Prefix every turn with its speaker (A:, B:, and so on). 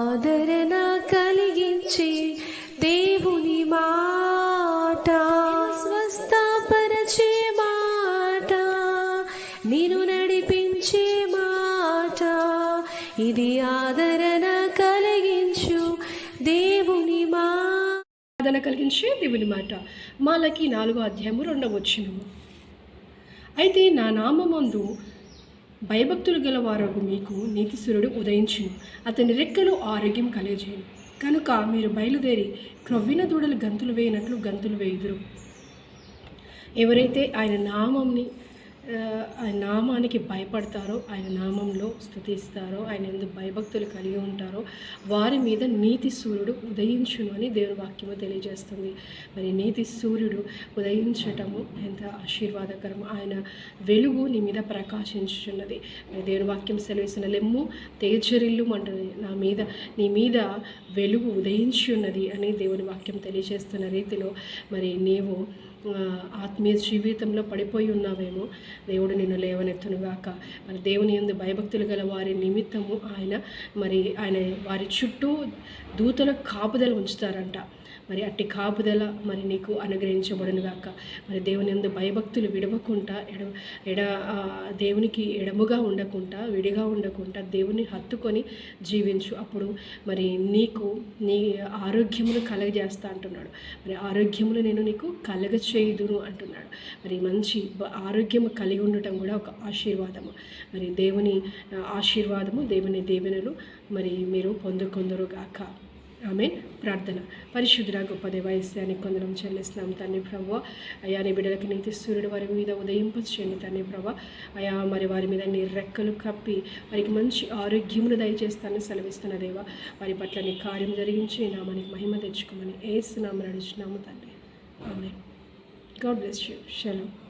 A: ఆదరణ కలిగించే దేవుని మాట. స్వస్థపరచే మాట. నేను నడిపించే మాట. ఇది ఆదరణ కలిగించు దేవుని మా.
B: ఆదరణ కలిగించే దేవుని మాట. మాలకి నాలుగో అధ్యాయము రెండవ వచ్చినము అయితే నా నామందు భయభక్తులు గలవారగు మీకు నీతిసురుడు ఉదయించును. అతని రెక్కలు ఆరోగ్యం కలిగజేయను. కనుక మీరు బయలుదేరి క్రొవ్విన దూడలు గంతులు వేయనట్లు గంతులు వేయుదురు. ఎవరైతే ఆయన నామంని ఆయన నామానికి భయపడతారో ఆయన నామంలో స్థుతిస్తారో ఆయన ఎందుకు భయభక్తులు కలిగి ఉంటారో వారి మీద నీతి సూర్యుడు ఉదయించును అని దేవుని వాక్యము తెలియజేస్తుంది. మరి నీతి సూర్యుడు ఉదయించటము ఎంత ఆశీర్వాదకరం ఆయన వెలుగు నీ మీద ప్రకాశించుచున్నది. మరి దేవుని వాక్యం సెలవిసిన లెమ్ము తేజరిల్లు అంటుంది నా మీద నీ మీద వెలుగు ఉదయించి ఉన్నది అని దేవుని వాక్యం తెలియజేస్తున్న రీతిలో మరి నీవు ఆత్మీయ జీవితంలో పడిపోయి ఉన్నావేమో దేవుడు నిన్ను లేవనెత్తునుగాక. మరి దేవుని ఎందు భయభక్తులు గల వారి నిమిత్తము ఆయన మరి ఆయన వారి చుట్టూ దూతల కాపుదల ఉంచుతారంట. మరి అట్టి కాపుదల మరి నీకు అనుగ్రహించబడునుగాక. మరి దేవుని ఎందు భయభక్తులు విడవకుండా ఎడ ఎడ దేవునికి ఎడముగా ఉండకుండా విడిగా ఉండకుండా దేవుని హత్తుకొని జీవించు. అప్పుడు మరి నీకు నీ ఆరోగ్యమును కలగజేస్తా అంటున్నాడు. మరి ఆరోగ్యములు నేను నీకు కలగచేయుదును అంటున్నాడు. మరి మంచి ఆరోగ్యం ఆరోగ్యము కలిగి ఉండటం కూడా ఒక ఆశీర్వాదము. మరి దేవుని ఆశీర్వాదము దేవుని దీవెనలు మరి మీరు పొందుకొందరుగాక. ఆమె ప్రార్థన. పరిశుద్ధుల గొప్ప దేవాయస్యానికి కొందరం చెల్లిస్తున్నాం తండ్రి ప్రభు. అయా నీ బిడ్డలకి నీతి సూర్యుడు వారి మీద ఉదయింపచేయండి తండ్రి ప్రభు. అయా మరి వారి మీద నీ రెక్కలు కప్పి వారికి మంచి ఆరోగ్యమును దయచేస్తానని సెలవిస్తున్న దేవా. వారి పట్ల నీ కార్యం జరిగించి నామానికి మహిమ తెచ్చుకోమని ఏసునామని నడుచున్నాము తండ్రి. ఆమె గాడ్ బ్లెస్ యూ. షలో.